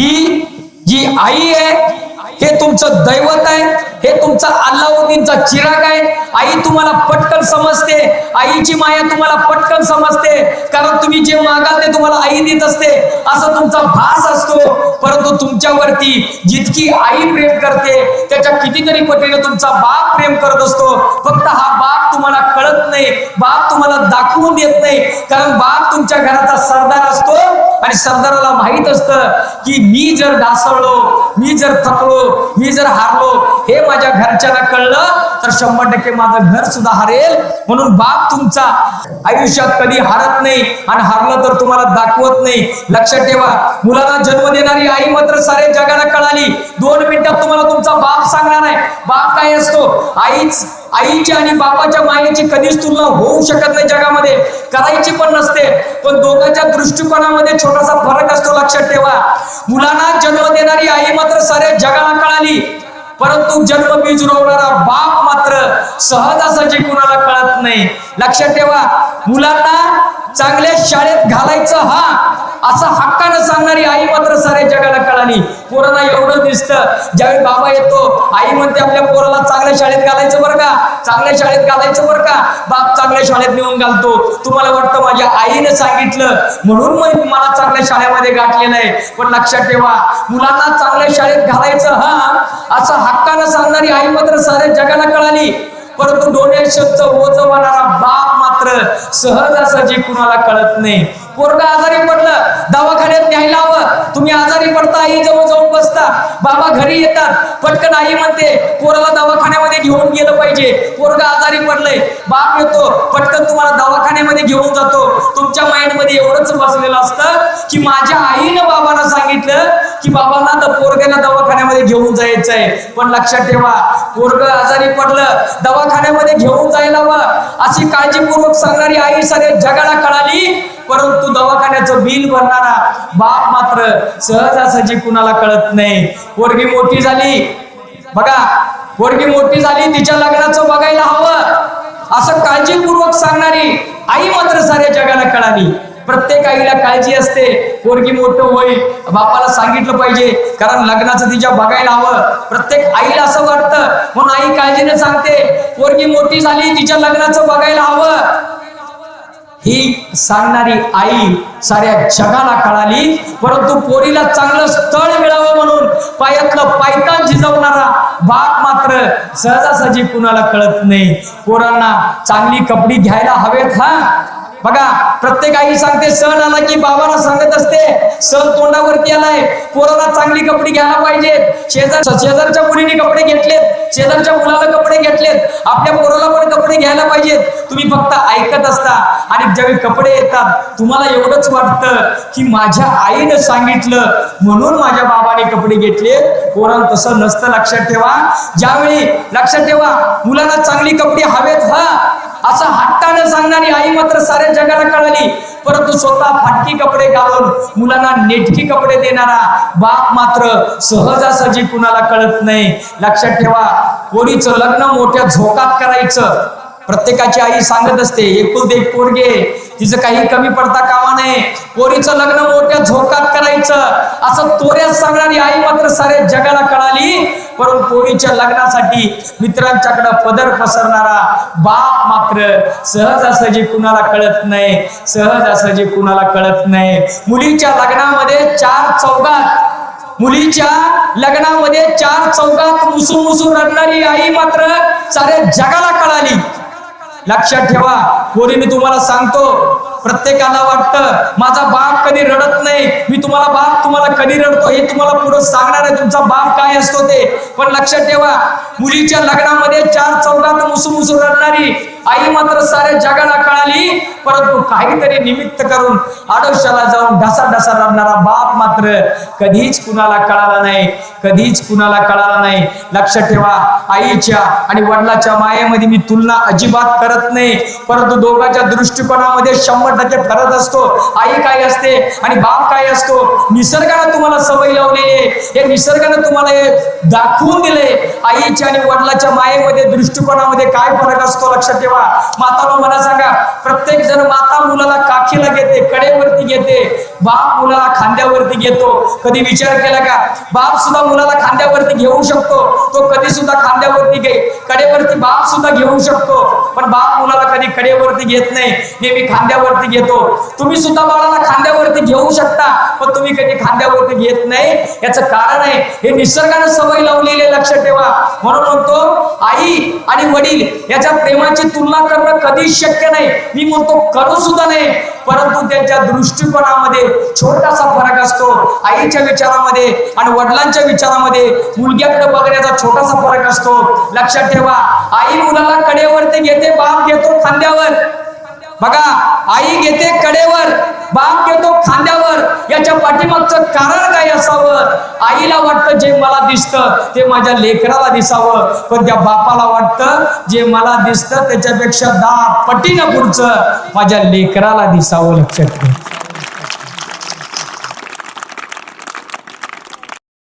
ही जी आई आहे हे तुमचं दैवत आहे हे तुमचा अल्लाउद्दीनचा चिराग आहे. आई तुम्हाला पटकन समजते. आईची माया तुम्हाला पटकन समजते. कारण तुम्ही जे मागाल ते तुम्हाला आई देत असते. असं तुमचा भास असतो. परंतु तुमच्यावरती जितकी आई प्रेम करते त्याच्या कितीतरी पटीने तुमचा बाप प्रेम करत असतो. फक्त हा बाप तुम्हाला कळत नाही. बाप तुम्हाला दाखवून देत नाही. कारण बाप तुमच्या घराचा सरदार असतो. आणि सरदाराला माहीत असतं की मी जर ढासळलो मी जर थकलो मी जर हारलो हे माझ्या घरच्यांना कळलं तर शंभर टक्के माझं घर सुद्धा हरेल. म्हणून बाप तुमचा आयुष्यात कधी हारत नाही आणि हारलं तर तुम्हाला दाखवत नाही. लक्षात ठेवा मुलाला जन्म देणारी आई मात्र सारे जगाला कळाली. दोन मिनिटात तुम्हाला तुमचा बाप सांगणार आहे. बाप काय असतो? आईच आईची आणि बापाच्या मायेची कधीच तुलना होऊ शकत नाही जगामध्ये. करायची पण नसते पण दोन दृष्टिकोनामध्ये छोटासा फरक असतो लक्षात ठेवा. मुलांना जन्म देणारी आई मात्र साऱ्या जगाला कळाली. परंतु जन्म बिजरवणारा बाप मात्र सहजासहजी कुणाला कळत नाही. लक्षात ठेवा. मुलांना चांगल्या शाळेत घालायचं हा असं हक्कानं सांगणारी आई मात्र साऱ्या जगाला कळाली. पोरांना एवढं दिसतं. ज्यावेळी बाबा येतो आई म्हणते आपल्या पोराला चांगल्या शाळेत घालायचं बरं का? चांगल्या शाळेत घालायचं बरं का? बाप चांगल्या शाळेत नेऊन घालतो. तुम्हाला वाटतं माझ्या आईनं सांगितलं? म्हणून मग मला चांगल्या शाळेमध्ये गाठलेलं आहे पण लक्षात ठेवा मुलांना चांगल्या शाळेत घालायचं हा असं हक्कानं सांगणारी आई मात्र साऱ्या जगाला कळाली. परंतु डोनेशनचं ओझ होणारा बाप मात्र जे कुणाला कळत नाही. पोरगा आजारी पडलं दवाखान्यात न्यायला हवं. तुम्ही आजारी पडता आई जवळ जाऊन बसता. बाबा घरी येतात. पटकन आई म्हणते पोराला दवाखान्यामध्ये घेऊन गेलं पाहिजे. पोरगा आजारी पडलंय. बाप येतो. पटकन तुम्हाला दवाखान्यामध्ये घेऊन जातो. तुमच्या माइंडमध्ये एवढंच बसलेलं असतं की माझ्या आईनं बाबांना सांगितलं की बाबांना तर पोरग्याला दवाखान्यामध्ये घेऊन जायचं आहे पण लक्षात ठेवा पोरग आजारी पडलं दवाखान्यामध्ये घेऊन जायला हवं. अशी काळजीपूर्वक सांगणारी आई सगळ्या जगाला कळाली परंतु दवाखान्याचं बिल भरणारा बाप मात्र सहजासहजी कुणाला कळत नाही. पोरगी मोठी झाली. बघा पोरगी मोठी झाली तिच्या लग्नाचं बघायला हवं. असं काळजीपूर्वक सांगणारी आई मात्र साऱ्या जगाला कळाली. प्रत्येक आईला काळजी असते. पोरगी मोठं होईल. बापाला सांगितलं पाहिजे कारण लग्नाचं तिच्या बघायला हवं. प्रत्येक आईला असं वाटतं. म्हणून आई काळजीने सांगते पोरगी मोठी झाली तिच्या लग्नाचं बघायला हवं. ही सांगणारी आई साऱ्या जगाला कळाली. परंतु पोरीला चांगलं स्थळ मिळावं म्हणून पायातलं पायतान झिजवणारा बाप मात्र सहजासहजी कुणाला कळत नाही. पोरांना चांगली कपडी घ्यायला हवेत हा? बघा प्रत्येक आई सांगते सण आला की बाबाला सांगत असते सण तोंडावरती आलाय. पोराला चांगली कपडे घ्यायला पाहिजे शेजार शेजारच्या मुलीने कपडे घेतलेत. शेजारच्या मुलाला कपडे घेतलेत. आपल्या पोराला पण कपडे घ्यायला पाहिजेत. तुम्ही फक्त ऐकत असता आणि ज्यावेळी कपडे येतात तुम्हाला एवढंच वाटतं की माझ्या आईनं सांगितलं म्हणून माझ्या बाबाने कपडे घेतले. कोणाला तसं नसतं लक्षात ठेवा. ज्यावेळी लक्षात ठेवा मुलांना चांगली कपडे हवेत हा. असं हट्टानं सांगणारी आई मात्र साऱ्या जगाला कळाली. परंतु स्वतः फाटकी कपडे घालून मुलांना नेटकी कपडे देणारा बाप मात्र सहजासहजी कुणाला कळत नाही. लक्षात ठेवा कोणीचं लग्न मोठ्या झोकात करायचं प्रत्येकाची आई सांगत असते एकुलते एक पोरगे तिचं काही कमी पडता कामा नये. पोरीचं लग्न मोठ्या झोकात करायचं. असं तोऱ्यात सांगणारी आई मात्र साऱ्या जगाला कळाली. परंतु पोरीच्या लग्नासाठी मित्रांच्याकडे पदर पसरणारा बाप मात्र सहजासहजी कुणाला कळत नाही सहजासहजी कुणाला कळत नाही. मुलीच्या लग्नामध्ये चार चौकात मुलीच्या लग्नामध्ये चार चौकात मुसू मुसू रडणारी आई मात्र साऱ्या जगाला कळाली. लक्षात ठेवा. पोरीने तुम्हाला सांगतो प्रत्येकाला वाटतं माझा बाप कधी रडत नाही मी तुम्हाला बाप तुम्हाला कधी रडतो हे तुम्हाला पुढे सांगणार आहे तुमचा बाप काय असतो ते. पण लक्षात ठेवा मुलीच्या लग्नामध्ये चार चौकात मुसू मुसू रडणारी आई मात्र साऱ्या जगाला कळाली परंतु काहीतरी निमित्त करून आडोशाला जाऊन ढसा ढसा रडणारा बाप मात्र कधीच कुणाला कळाला नाही कधीच कुणाला कळाला नाही. लक्षात ठेवा आईच्या आणि वडिलाच्या मायेमध्ये मी तुलना अजिबात करत नाही परंतु दोघांच्या दृष्टिकोनामध्ये शंभर टक्के फरक असतो. आई काय असते आणि बाप काय असतो? निसर्गानं तुम्हाला सवय लावलेली आहे. हे निसर्गानं तुम्हाला हे दाखवून दिले आईच्या आणि वडिलाच्या मायेमध्ये दृष्टिकोनामध्ये काय फरक असतो लक्षात ठेवा. माताला मला सांगा प्रत्येक जण माता मुलाला काखीला घेते कडेवरती घेते. बाप मुलाला खांद्यावरती घेतो. कधी विचार केला का? बाप सुद्धा मुलाला खांद्यावरती घेऊ शकतो. तो कधी सुद्धा खांद्यावरती घे कडेवरती बाप सुद्धा घेऊ शकतो. पण बाप मुलाला कधी कडेवरती घेत नाही नेहमी खांद्यावरती घेतो. तुम्ही सुद्धा बाळाला खांद्यावरती घेऊ शकता पण तुम्ही कधी खांद्यावरती घेत नाही. याचं कारण आहे हे निसर्गानं सवय लावलेली आहे, लक्षात ठेवा. म्हणून म्हणतो आई आणि वडील याच्या प्रेमाची तुलना करणं कधीच शक्य नाही. मी म्हणतो करू सुद्धा नाही. परंतु त्यांच्या दृष्टिकोनामध्ये छोटासा फरक असतो. आईच्या विचारामध्ये आणि वडिलांच्या विचारामध्ये मुलग्याकडे बघण्याचा छोटासा फरक असतो. लक्षात ठेवा आई मुलाला कडेवरती घेते बाप घेतो खांद्यावर. बघा आई घेते कडेवर बाप घेतो खांद्यावर याच्या पाठीमागचं कारण काय असावं? आईला वाटतं जे मला दिसतं ते माझ्या लेकराला दिसावं. पण त्या बापाला वाटतं जे मला दिसतं त्याच्यापेक्षा दहा पटीनं पुढचं माझ्या लेकराला दिसावं लक्षात घ्या